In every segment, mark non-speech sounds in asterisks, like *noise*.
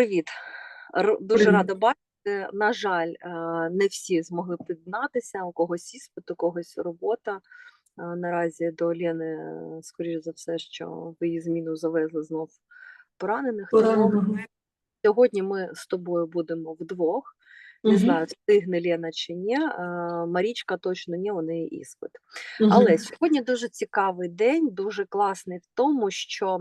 Привіт. Дуже Привіт. рада бачити. На жаль, е, не всі змогли під'єднатися, у когось іспит, у когось робота. Е, Наразі до Лєни, е, скоріш за все, що в її зміну завезли знов поранених. Тому сьогодні ми з тобою будемо вдвох. Не Мгм. знаю, встигне Лєна чи ні. Марічка точно ні, у неї іспит. Мгм. Але сьогодні дуже цікавий день, дуже класний в тому, що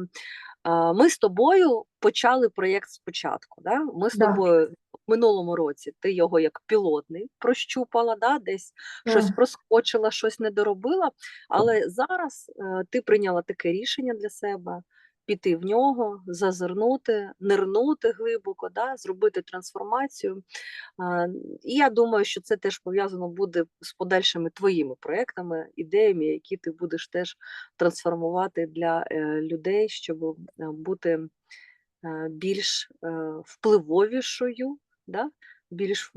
ми з тобою почали проєкт спочатку. Да? Ми з Да. тобою в минулому році ти його як пілотний прощупала, да? десь щось проскочила, щось не доробила. Але зараз е, ти прийняла таке рішення для себе. Піти в нього, зазирнути, нирнути глибоко, да, зробити трансформацію. І я думаю, що це теж пов'язано буде з подальшими твоїми проектами, ідеями, які ти будеш теж трансформувати для е, людей, щоб е, бути е, більш впливовішою, да? більш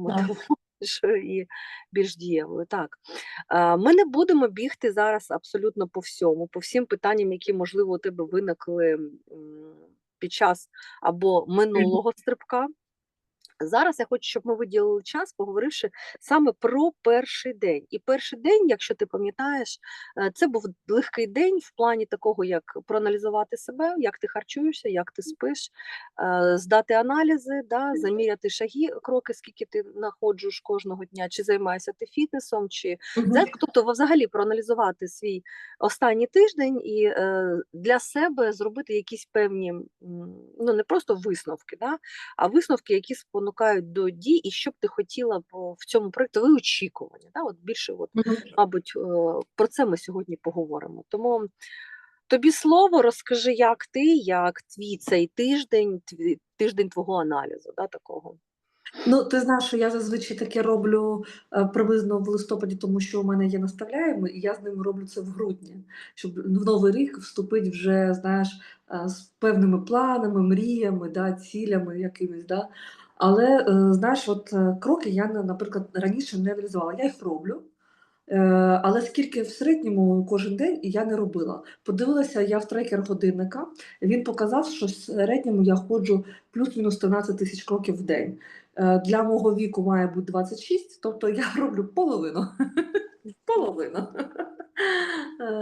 вмотивованішою і більш дієвою. Так, ми не будемо бігти зараз абсолютно по всьому, по всім питанням, які, можливо, у тебе виникли під час або минулого стрибка. Зараз я хочу, щоб ми виділили час, поговоривши саме про перший день. І перший день, якщо ти пам'ятаєш, е, це був легкий день в плані такого, як проаналізувати себе, як ти харчуєшся, як ти спиш, е, здати аналізи, да, заміряти шаги, кроки, скільки ти знаходжуєш кожного дня, чи займаєшся ти фітнесом, чи. Знаєш, тобто взагалі проаналізувати свій останній тиждень і е, для себе зробити якісь певні, ну не просто висновки, да, а висновки, які спонукають до дій, і що б ти хотіла б в цьому проєкті, твої очікування. Да, от більше, от, мабуть, е, про це ми сьогодні поговоримо. Тому тобі слово, розкажи, як ти, як твій цей тиждень, твій тиждень твого аналізу, да, такого. Ну, ти знаєш, що я зазвичай таке роблю е, приблизно в листопаді, тому що у мене є наставляємо, і я з ними роблю це в грудні, щоб в новий рік вступити вже, знаєш, е, з певними планами, мріями, да, цілями якимись. Да. Але е, знаєш, от е, кроки я, наприклад, раніше не аналізувала. Я їх роблю. Е, Але скільки в середньому кожен день я не робила. Подивилася я в трекер годинника. Він показав, що в середньому я ходжу плюс-мінус 13 тисяч кроків в день. Для мого віку має бути 26, тобто я *laughs* роблю половину. *laughs* Половину.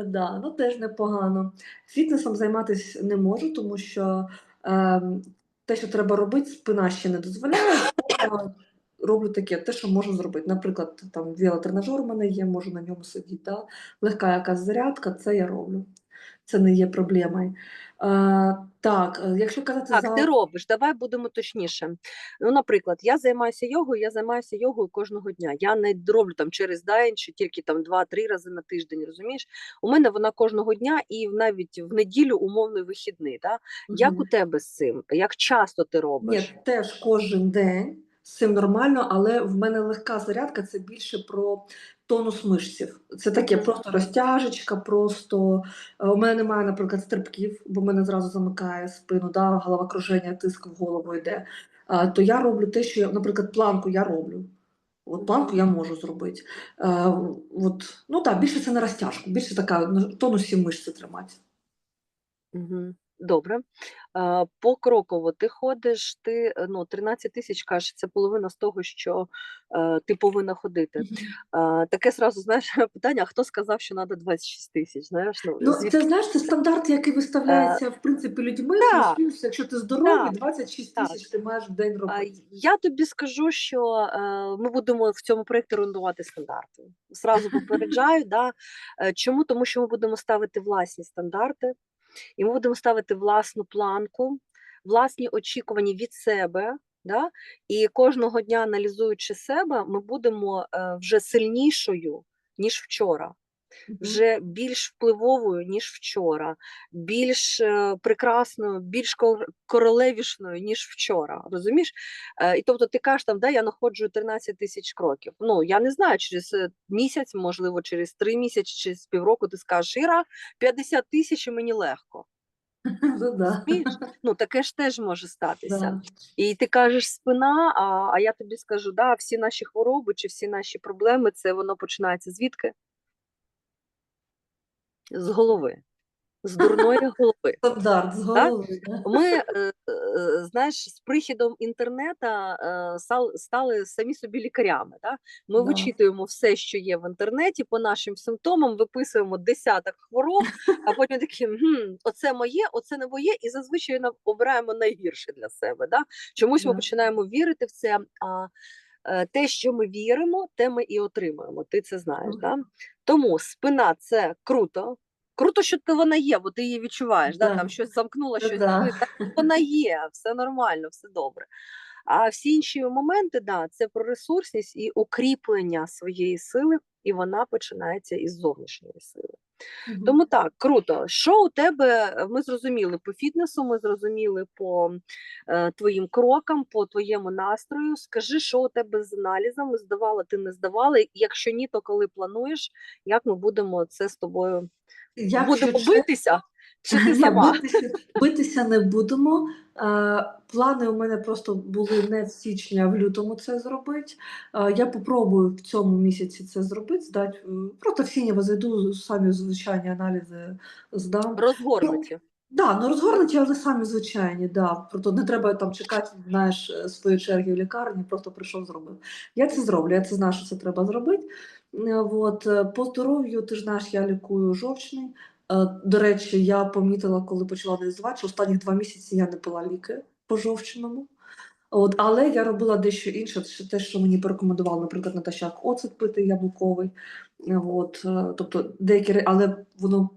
Да, ну теж непогано. Фітнесом займатися не можу, тому що ем, те, що треба робити, спина ще не дозволяє. Роблю таке, те, що можу зробити. Наприклад, там велотренажер у мене є, можу на ньому сидіти. Да? Легка якась зарядка, це я роблю. Це не є проблемою. Е, так, е, якщо казати Так, за ти робиш, давай будемо точніше. Ну, наприклад, я займаюся йогою, я займаюся йогою кожного дня. Я не роблю там через день чи тільки там 2-3 рази на тиждень, розумієш? У мене вона кожного дня і навіть в неділю умовний вихідний. Да? Як Мгм. у тебе з цим? Як часто ти робиш? Ні, теж кожен день з цим нормально, але в мене легка зарядка це більше про тонус мишців. Це таке просто розтяжечка, просто е, у мене немає, наприклад, стрибків, бо мене зразу замикає спину, да, головокруження, тиск в голову йде. А, то я роблю те, що я, наприклад, планку я роблю. От планку я можу зробити. Е, от, ну так, більше це на розтяжку, більше така тонусі мишці тримати. Угу. Добре. Е, Покроково ти ходиш, ти е, ну, 13 тисяч кажеш, це половина з того, що е, ти повинна ходити. Е, таке сразу знаєш *laughs* питання: а хто сказав, що треба 26 тисяч? Знаєш, ну, Ну, звідки це знаєш, це стандарт, який виставляється в принципі людьми. плюс-мінус, якщо ти здоровий, так, 26 тисяч ти маєш в день робити. Я тобі скажу, що е, ми будемо в цьому проєкті руйнувати стандарти. Зразу попереджаю, да. Чому? Тому що ми будемо ставити власні стандарти, і ми будемо ставити власну планку, власні очікування від себе. Да? І кожного дня, аналізуючи себе, ми будемо е, вже сильнішою, ніж вчора. Вже більш впливовою, ніж вчора, більш е, прекрасною, більш королевішною, ніж вчора. Розумієш? Е, і тобто ти кажеш, там, да, я находжу 13 тисяч кроків. Ну, я не знаю, через е, місяць, можливо, через три місяці, через півроку ти скажеш, Іра, 50 тисяч і мені легко. *laughs* Ну, да. Ну, таке ж теж може статися. Да. І ти кажеш спина, а, а я тобі скажу, да, всі наші хвороби чи всі наші проблеми, це воно починається звідки? З голови. з дурної *laughs* голови. Стандарт з голови. Ми, е, е, знаєш, з прихідом інтернету стали самі собі лікарями. Да? Ми Да. вичитуємо все, що є в інтернеті, по нашим симптомам, виписуємо десяток хвороб, а *laughs* потім такі хм, оце моє, оце не моє, і зазвичай обираємо найгірше для себе. Да? Чомусь ми починаємо вірити в це. А е, те, що ми віримо, те ми і отримуємо. Ти це знаєш. Да? Тому спина це круто. Круто, що ти вона є, бо ти її відчуваєш. Да. Да. Там щось замкнуло, щось да. Так, *laughs* вона є, все нормально, все добре. А всі інші моменти, да, це про ресурсність і укріплення своєї сили, і вона починається із зовнішньої сили. Мгм. Тому так, круто. Що у тебе? е, Ми зрозуміли по фітнесу, ми зрозуміли по е, твоїм крокам, по твоєму настрою. Скажи, що у тебе з аналізами? Здавала, ти не здавала? Якщо ні, то коли плануєш, як ми будемо це з тобою Якщо будемо битися? Ти *laughs* сама? битися, битися не будемо. Е, плани у мене просто були не в січні, а в лютому це зробити. Е, я попробую в цьому місяці це зробити, здати. Просто в сінєво зайду, самі звичайні аналізи здам. Розгорнуті. Да, ну розгорнуті, але самі звичайні, да. Просто не треба там чекати, знаєш, е, своєї черги в лікарні, просто прийшов, зробив. Я це зроблю, я це знаю, що це треба зробити. От, по здоров'ю, ти ж знаєш, я лікую жовчний. Е, До речі, я помітила, коли почала аналізувати, що останні два місяці я не пила ліки по жовчному. От, але я робила дещо інше, те, що мені порекомендували, наприклад, натощак оцет пити яблуковий. От, е, тобто деякі, але воно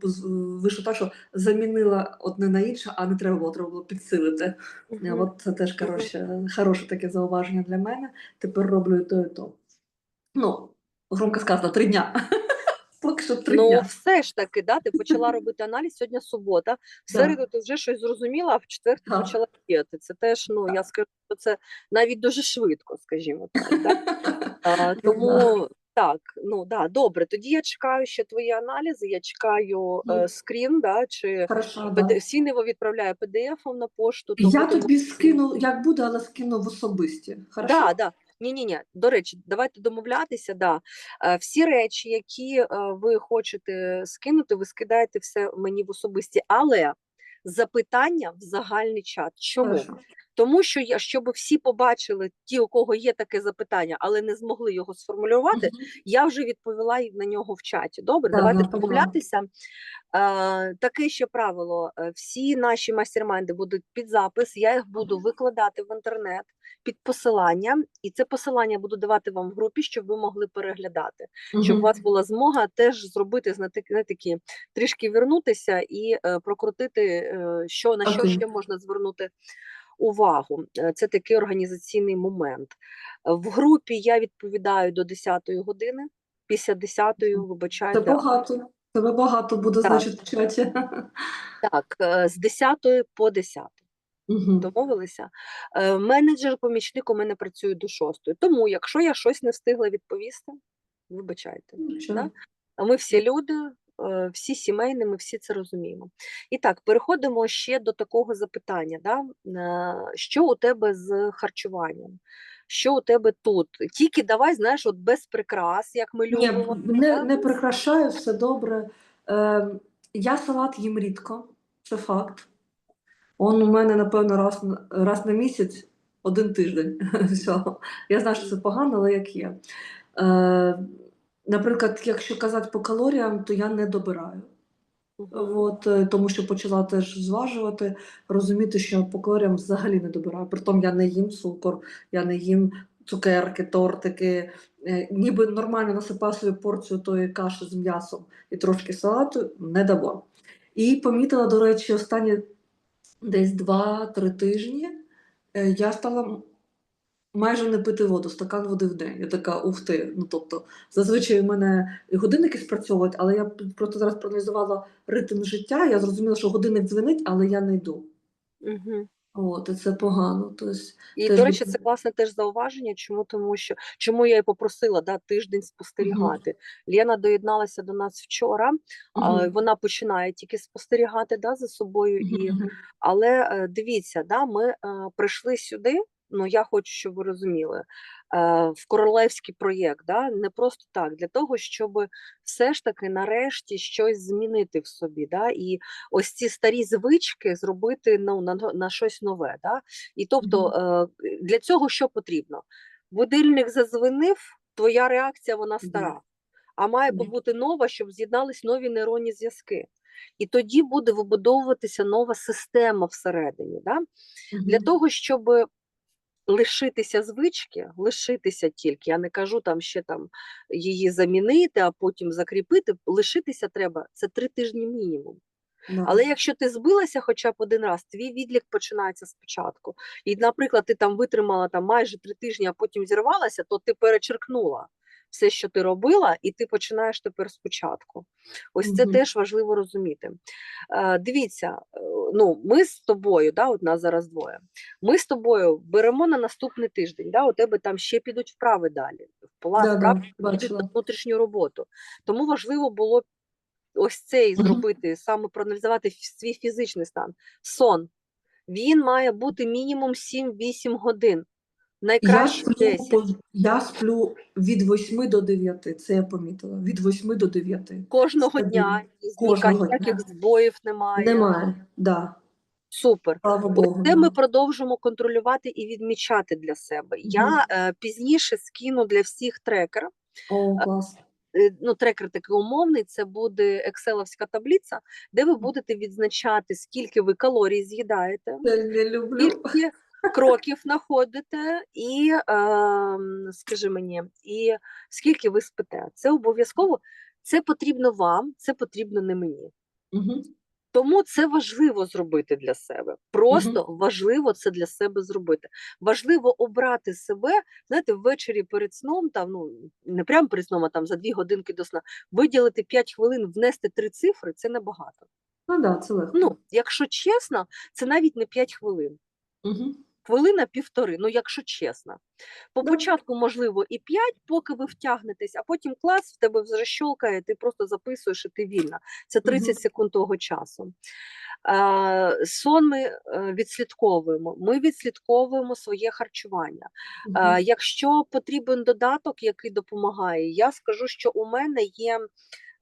вийшло так, що замінила одне на інше, а не треба було, треба було підсилити. Мгм. От це теж коротше, хороше таке зауваження для мене. Тепер роблю і то, і то. Ну, громко сказано, три дня. Поки що три Ну, дня. все ж таки, да, ти почала *laughs* робити аналіз сьогодні субота. В Да. середу ти вже щось зрозуміла, а в четвер ти почала діяти. Це теж, ну я скажу, що це навіть дуже швидко, скажімо так. Да? *laughs* А, Ну, тому так, ну да, добре. Тоді я чекаю ще твої аналізи. Я чекаю е, Мгм. скрін, да, чи Хорошо, да. PD, Сінево відправляє PDF на пошту. Я тому тобі скину, як буде, але скину в особисті. Хорошо? Да, да. Ні, ні, ні. До речі, давайте домовлятися. Да. Е, Всі речі, які е, ви хочете скинути, ви скидаєте все мені в особисті, але запитання в загальний чат. Чому? Тому що я щоб всі побачили ті, у кого є таке запитання, але не змогли його сформулювати. Мгм. Я вже відповіла на нього в чаті. Добре, Да, давайте да, домовлятися. Таке ще правило: е, всі наші майстермайнди будуть під запис. Я їх буду викладати в інтернет під посиланням, і це посилання буду давати вам в групі, щоб ви могли переглядати, щоб у вас була змога теж зробити знаєте, не такі трішки вернутися і е, прокрутити, е, що на що ще можна звернути увагу. Е, Це такий організаційний момент. В групі я відповідаю до 10-ї години. Після 10-ї, Мгм. вибачайте, Це багато. Тебе багато буде, Так. значить, в чаті. *laughs* так, е, з 10 по 10. Мгм. Домовилися. Е, Менеджер, помічник у мене працює до 6. Тому, якщо я щось не встигла відповісти, вибачайте. Нічого. Да? Ми всі люди, всі сімейні, ми всі це розуміємо. І так, переходимо ще до такого запитання: да? Е, що у тебе з харчуванням? Що у тебе тут? Тільки давай, знаєш, от без прикрас, як ми Ні, любимо. не, не прикрашаю, все добре. Е, я салат їм рідко, це факт. Он у мене, напевно, раз, раз на місяць, один тиждень. *laughs* Все. Я знаю, що це погано, але як є. Е, наприклад, якщо казати по калоріям, то я не добираю. От, е, тому що почала теж зважувати, розуміти, що по калоріям взагалі не добираю. Притом я не їм цукор, я не їм цукерки, тортики. Е, ніби нормально насипаю собі порцію тої каші з м'ясом і трошки салату, не дамо. І помітила, до речі, останні десь 2-3 тижні е, я стала майже не пити воду, стакан води в день. Я така, ух ти. Ну, тобто, зазвичай у мене і годинники спрацьовують, але я просто зараз проаналізувала ритм життя. Я зрозуміла, що годинник дзвонить, але я не йду. Мгм. От, і це погано. Тобто, І, Теж до речі, це класне теж зауваження. Чому? Тому що чому я і попросила да, тиждень спостерігати. Лена доєдналася до нас вчора, а, вона починає тільки спостерігати да, за собою. І... Але е, дивіться, да, ми е, прийшли сюди. Ну, я хочу, щоб ви розуміли. в королевський проєкт, да? не просто так, для того, щоб все ж таки нарешті щось змінити в собі, да? і ось ці старі звички зробити ну, на, на щось нове. Да? І тобто е, для цього що потрібно? Будильник зазвенив, твоя реакція вона стара, а має побути нова, щоб з'єднались нові нейронні зв'язки. І тоді буде вибудовуватися нова система всередині. Да? Для того, щоб лишитися звички, лишитися тільки, я не кажу там ще там її замінити, а потім закріпити. Лишитися треба це три тижні мінімум. Да. Але якщо ти збилася хоча б один раз, твій відлік починається спочатку. І, наприклад, ти там витримала там майже три тижні, а потім зірвалася, то ти перечеркнула все, що ти робила, і ти починаєш тепер спочатку. Ось це Мгм. теж важливо розуміти. Е, дивіться, е, ну ми з тобою, да, от нас зараз двоє. Ми з тобою беремо на наступний тиждень. Да, у тебе там ще підуть вправи далі. Вправи да, підуть на внутрішню роботу. Тому важливо було ось цей зробити, саме проаналізувати свій фізичний стан. Сон. Він має бути мінімум 7-8 годин. Я Найкраще сплю, 10. я сплю від 8 до 9, це я помітила. Від 8 до 9. Кожного Стабільно. дня, Кожного ніяких дня. збоїв немає. Немає, да. Супер. Слава Богу. це ми продовжимо контролювати і відмічати для себе. Я е, пізніше скину для всіх трекер. О, клас. Е, Ну, трекер такий умовний, це буде екселовська таблиця, де ви будете відзначати, скільки ви калорій з'їдаєте, Я не люблю. скільки кроків знаходите, і ем, скажи мені, і скільки ви спите. Це обов'язково, це потрібно вам, це потрібно не мені. Угу. Тому це важливо зробити для себе. Просто важливо це для себе зробити. Важливо обрати себе, знаєте, ввечері перед сном, там ну не прямо перед сном, а там за дві годинки до сна, виділити 5 хвилин, внести три цифри це небагато. Ну да, це легко. Ну, якщо чесно, це навіть не 5 хвилин. Угу. Хвилина півтори, ну якщо чесно. По початку, можливо, і 5, поки ви втягнетесь, а потім клас в тебе вже щолкає, ти просто записуєш і ти вільна. Це 30 Мгм. секунд того часу. Сон ми е, відслідковуємо. Ми відслідковуємо своє харчування. Якщо потрібен додаток, який допомагає, я скажу, що у мене є.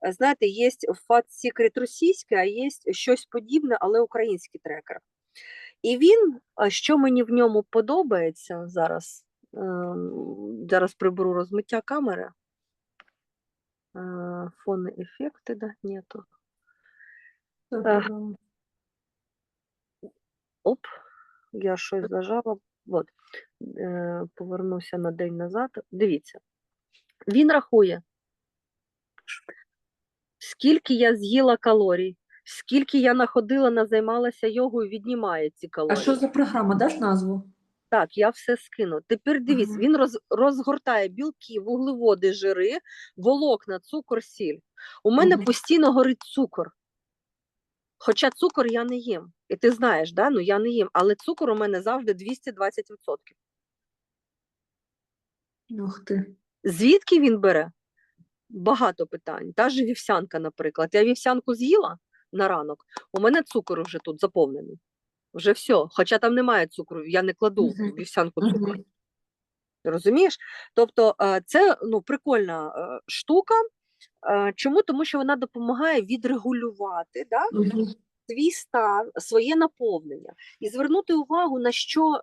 е, Знаєте, є Fat Secret російське, а є щось подібне, але український трекер. І він, що мені в ньому подобається зараз, ем, зараз приберу розмиття камери. Е, Фони ефекти, да, нету. Оп, я щось зажала. От, е, повернуся на день назад. Дивіться, він рахує, скільки я з'їла калорій, скільки я находила, назаймалася йогою, віднімає ці А що за програма? Даш назву? Так, я все скину. Тепер дивіться, Ага. він роз, розгортає білки, вуглеводи, жири, волокна, цукор, сіль. У мене Мгм. постійно горить цукор. Хоча цукор я не їм. І ти знаєш, да? ну я не їм, але цукор у мене завжди 220%. Ух ти. Звідки він бере? Багато питань. Та ж вівсянка, наприклад. Я вівсянку з'їла на ранок, у мене цукор вже тут заповнений. Вже все. Хоча там немає цукру, я не кладу в Мгм. вівсянку цукор. Мгм. Розумієш? Тобто е, це ну, прикольна е, штука. Е, Чому? Тому що вона допомагає відрегулювати да, Мгм. свій стан, своє наповнення і звернути увагу, на що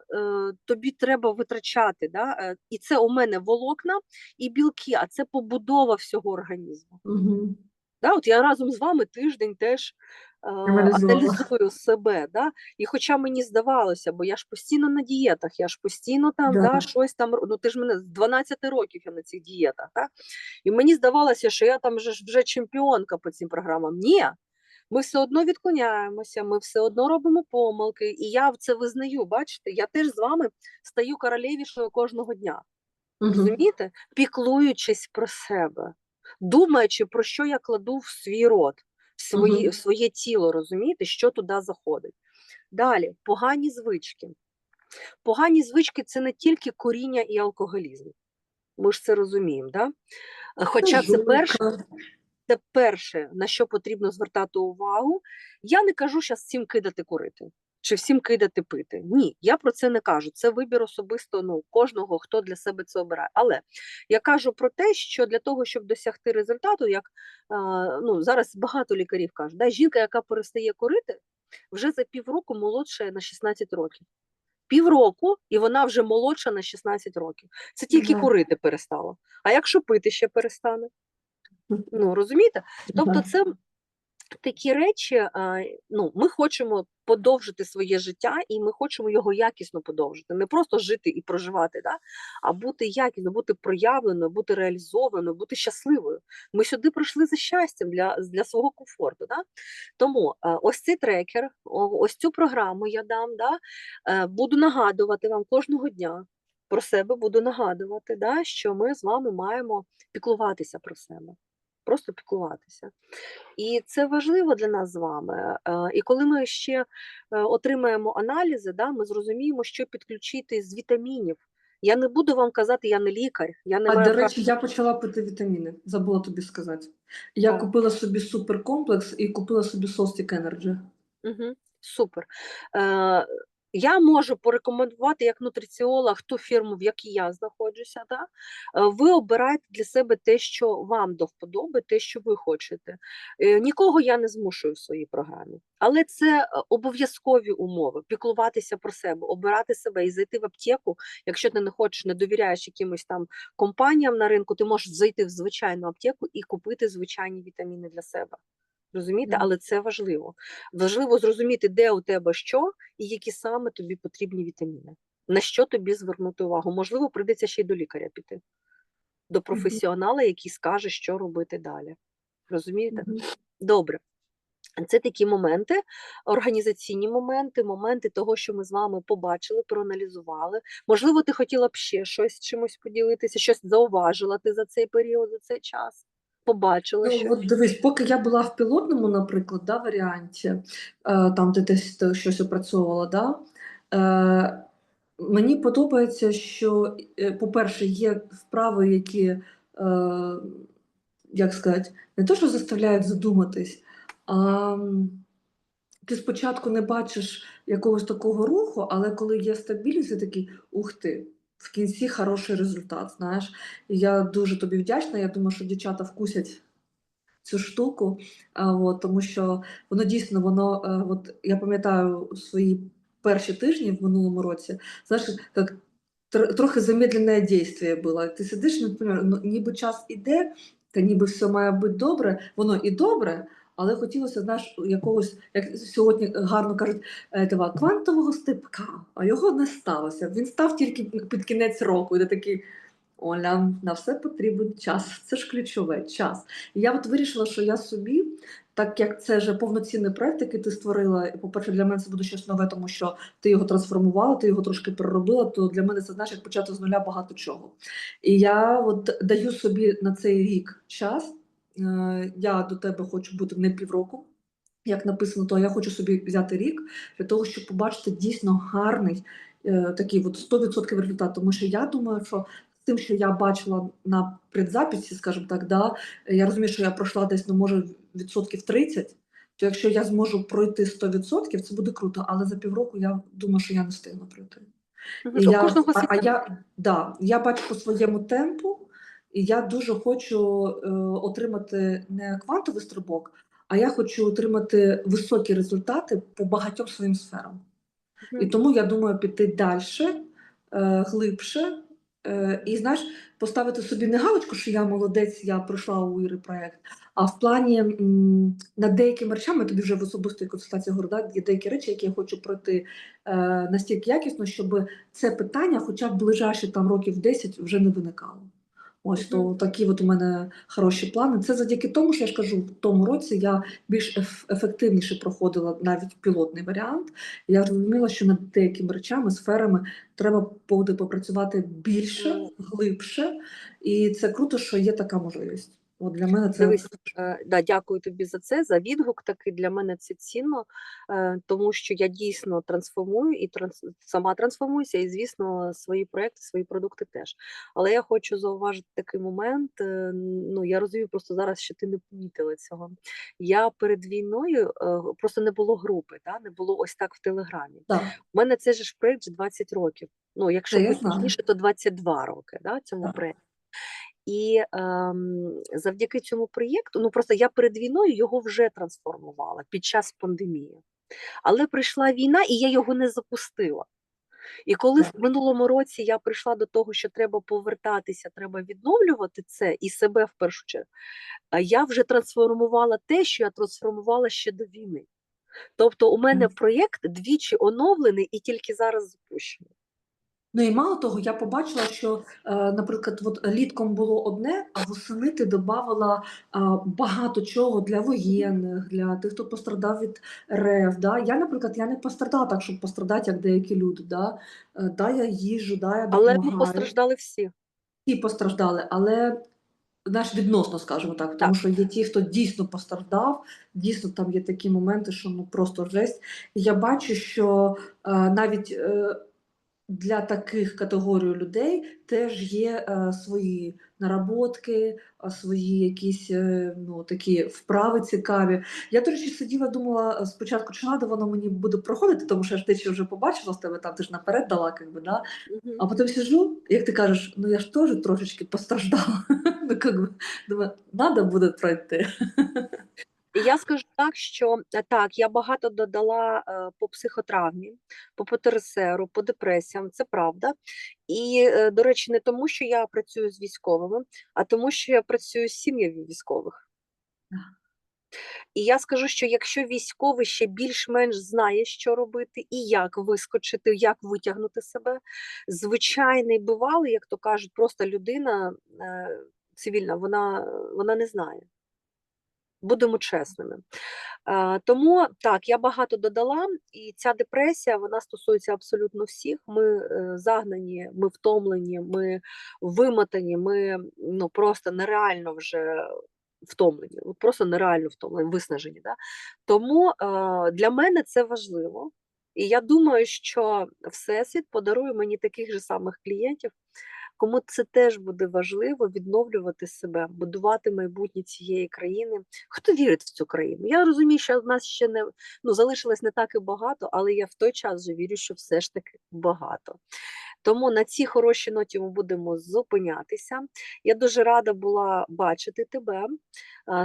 тобі треба витрачати. Да? І це у мене волокна і білки, а це побудова всього організму. Мгм. Да? От я разом з вами тиждень теж е, аналізую себе. Да? І хоча мені здавалося, бо я ж постійно на дієтах, я ж постійно там Да. да, щось там, ну ти ж мене з 12 років я на цих дієтах. Да? І мені здавалося, що я там вже, вже чемпіонка по цим програмам. Ні, ми все одно відклоняємося, ми все одно робимо помилки, і я в це визнаю. Бачите, я теж з вами стаю королевішою кожного дня. Розумієте? Піклуючись про себе, думаючи, про що я кладу в свій рот, в, свої, Мгм. в своє тіло, розумієте, що туди заходить. Далі, погані звички. Погані звички це не тільки куріння і алкоголізм. Ми ж це розуміємо, да? Хоча це перше, це перше, на що потрібно звертати увагу. Я не кажу зараз всім кидати курити. Чи всім кидати пити. Ні, я про це не кажу. Це вибір особисто ну, кожного, хто для себе це обирає. Але я кажу про те, що для того, щоб досягти результату, як ну, зараз багато лікарів кажуть, да, жінка, яка перестає курити, вже за півроку молодша на 16 років. Півроку, і вона вже молодша на 16 років. Це тільки Ага. курити перестала. А якщо пити ще перестане? Ну розумієте? Тобто, Ага. Такі речі. Ну, ми хочемо подовжити своє життя, і ми хочемо його якісно подовжити. Не просто жити і проживати, да? а бути якісно, бути проявленою, бути реалізованою, бути щасливою. Ми сюди прийшли за щастям для, для свого комфорту. Да? Тому е, ось цей трекер, ось цю програму я дам. Да? Е, Буду нагадувати вам кожного дня. Про себе буду нагадувати, да, що ми з вами маємо піклуватися про себе, просто піклуватися. І це важливо для нас з вами. Е, І коли ми ще е, отримаємо аналізи, да, ми зрозуміємо, що підключити з вітамінів. Я не буду вам казати, я не лікар, я не А до речі, я почала пити вітаміни. Забула тобі сказати. Я Так. купила собі суперкомплекс і купила собі Состік Energy. Угу, супер. Е, я можу порекомендувати як нутриціолог ту фірму, в якій я знаходжуся. Да? Е, ви обираєте для себе те, що вам до вподоби, те, що ви хочете. Е, нікого я не змушую в своїй програмі, але це е, обов'язкові умови: піклуватися про себе, обирати себе і зайти в аптеку. Якщо ти не хочеш, не довіряєш якимось там компаніям на ринку, ти можеш зайти в звичайну аптеку і купити звичайні вітаміни для себе. Розумієте, але це важливо. Важливо зрозуміти, де у тебе що і які саме тобі потрібні вітаміни. На що тобі звернути увагу? Можливо, прийдеться ще й до лікаря піти, до професіонала, який скаже, що робити далі. Розумієте? Добре. Це такі моменти, організаційні моменти, моменти того, що ми з вами побачили, проаналізували. Можливо, ти хотіла б ще щось чимось поділитися, щось зауважила ти за цей період, за цей час. Побачила Ну, от дивись, поки я була в пілотному, наприклад, да, варіанті, е, там де десь щось опрацьовувала, да, е, мені подобається, що, е, по-перше, є вправи, які, е, як сказати, не то, що заставляють задуматись, а ти спочатку не бачиш якогось такого руху, але коли є стабільність, ти такий ух ти. В кінці хороший результат, знаєш. І я дуже тобі вдячна. Я думаю, що дівчата вкусять цю штуку, а, от, тому що воно дійсно воно, е, от я пам'ятаю свої перші тижні в минулому році, знаєш, як тр- трохи замедлене дійство було. Ти сидиш, не ну, ніби час іде, та ніби все має бути добре, воно і добре. Але хотілося, знаєш, якогось, як сьогодні гарно кажуть, е, квантового степка, а його не сталося. Він став тільки під кінець року. І ти такий, Оля, на все потрібен час. Це ж ключове час. І я от вирішила, що я собі, так як це вже повноцінний проект, який ти створила, по-перше, для мене це буде щось нове, тому що ти його трансформувала, ти його трошки переробила, то для мене це знаєш, як почати з нуля багато чого. І я от даю собі на цей рік час. Е, Я до тебе хочу бути не півроку. Як написано, то я хочу собі взяти рік для того, щоб побачити дійсно гарний е, такий от 100% результат. Тому що я думаю, що з тим, що я бачила на предзаписі, скажімо так, да, я розумію, що я пройшла десь, ну, може, відсотків 30, то якщо я зможу пройти 100%, це буде круто, але за півроку я думаю, що я не встигну пройти. І я, а, а я, да, я бачу по своєму темпу, і я дуже хочу е, отримати не квантовий стрибок, а я хочу отримати високі результати по багатьом своїм сферам. І тому я думаю піти далі, е, глибше, е, і знаєш, поставити собі не галочку, що я молодець, я пройшла у Іри проєкт, а в плані м, над деякими речами, тобі вже в особистій консультації говорю, да, є деякі речі, які я хочу пройти е, настільки якісно, щоб це питання, хоча б ближайші там років 10 вже не виникало. Ось то такі от у мене хороші плани. Це завдяки тому, що я ж кажу, в тому році я більш еф- ефективніше проходила навіть пілотний варіант. Я зрозуміла, що над деякими речами, сферами треба буде попрацювати більше, глибше, і це круто, що є така можливість. От для мене це Дивись, Е, да, дякую тобі за це, за відгук такий. Для мене це цінно, е, тому що я дійсно трансформую і транс, сама трансформуюся, і, звісно, свої проекти, свої продукти теж. Але я хочу зауважити такий момент. е, Ну, я розумію просто зараз, що ти не помітила цього. Я перед війною просто не було групи, да, не було ось так в Телеграмі. так. У мене це ж проект вже 20 років. Ну, якщо знаю. то 22 роки да, цьому Так. проєкту. І ем, завдяки цьому проєкту, ну просто я перед війною його вже трансформувала під час пандемії. Але прийшла війна, і я його не запустила. І коли в минулому році я прийшла до того, що треба повертатися, треба відновлювати це і себе в першу чергу, я вже трансформувала те, що я трансформувала ще до війни. Тобто, у мене проєкт двічі оновлений і тільки зараз запущений. Ну і мало того, я побачила, що, е, наприклад, от літком було одне, а восени ти додавала багато чого для воєнних, для тих, хто пострадав від РФ. Да? Я, наприклад, я не пострадала так, щоб пострадати, як деякі люди. Да? Е, да, я їжу, да, я Але ми постраждали всі. Всі постраждали, але знаєш, відносно, скажімо так, тому Так. що є ті, хто дійсно постраждав, дійсно там є такі моменти, що ну просто жесть. І я бачу, що е, навіть е, для таких категорій людей теж є е, свої наработки, свої якісь е, ну, такі вправи цікаві. Я, до речі, сиділа, думала е, спочатку, чи надо воно мені буде проходити, тому що я ж те, що вже побачила з тебе, там ти ж наперед дала, якби, да? А потім сижу, як ти кажеш, ну я ж теж трошечки постраждала. *laughs* Ну, как би, думаю, надо буде пройти. *laughs* Я скажу так, що е, так, я багато додала е, по психотравмі, по ПТРСРу, по депресіям, це правда. І, е, до речі, не тому, що я працюю з військовими, а тому, що я працюю з сім'ями військових. І я скажу, що якщо військовий ще більш-менш знає, що робити і як вискочити, як витягнути себе, звичайний бувалий, як то кажуть, просто людина цивільна, вона, вона не знає. Будемо чесними. Е, Тому так, я багато додала, і ця депресія вона стосується абсолютно всіх. Ми е, загнані, ми втомлені, ми вимотані, ми ну просто нереально вже втомлені, просто нереально втомлені, виснажені. Да? Тому е, для мене це важливо. І я думаю, що Всесвіт подарує мені таких же самих клієнтів, кому це теж буде важливо відновлювати себе, будувати майбутнє цієї країни. Хто вірить в цю країну? Я розумію, що в нас ще не ну, залишилось не так і багато, але я в той час вірю, що все ж таки багато. Тому на цій хорошій ноті ми будемо зупинятися. Я дуже рада була бачити тебе.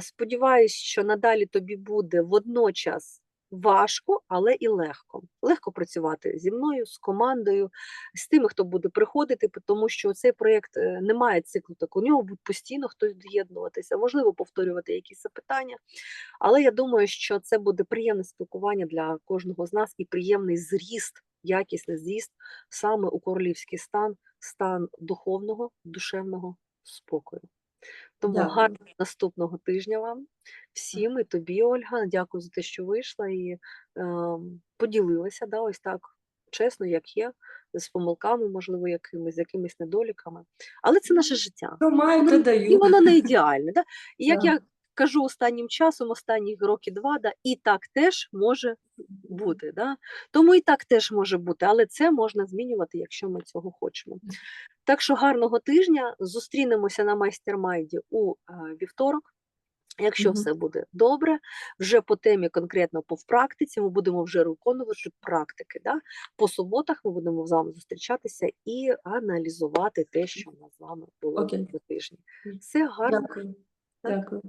Сподіваюсь, що надалі тобі буде водночас важко, але і легко. Легко працювати зі мною, з командою, з тими, хто буде приходити, тому що цей проєкт е, не має циклу так. У нього буде постійно хтось доєднуватися, можливо, повторювати якісь запитання. Але я думаю, що це буде приємне спілкування для кожного з нас і приємний зріст, якісний зріст саме у королівський стан, стан духовного, душевного спокою. Тому Дякую. гарного наступного тижня вам всім і тобі, Ольга. Дякую за те, що вийшла і е, поділилася, да, ось так чесно, як є, з помилками, можливо, якимись, з якимись недоліками. Але це наше життя. То маю, то даю. І воно не ідеальне. Да? І як Да. я кажу останнім часом, останні роки два, да, і так теж може бути. Да? Тому і так теж може бути, але це можна змінювати, якщо ми цього хочемо. Так що гарного тижня. Зустрінемося на майстер-майді у е, вівторок. Якщо Мгм. все буде добре, вже по темі конкретно по практиці, ми будемо вже виконувати практики. Да? По суботах ми будемо з вами зустрічатися і аналізувати те, що у нас з вами було Окей. на тижні. Все гарно. Дякую. Дякую.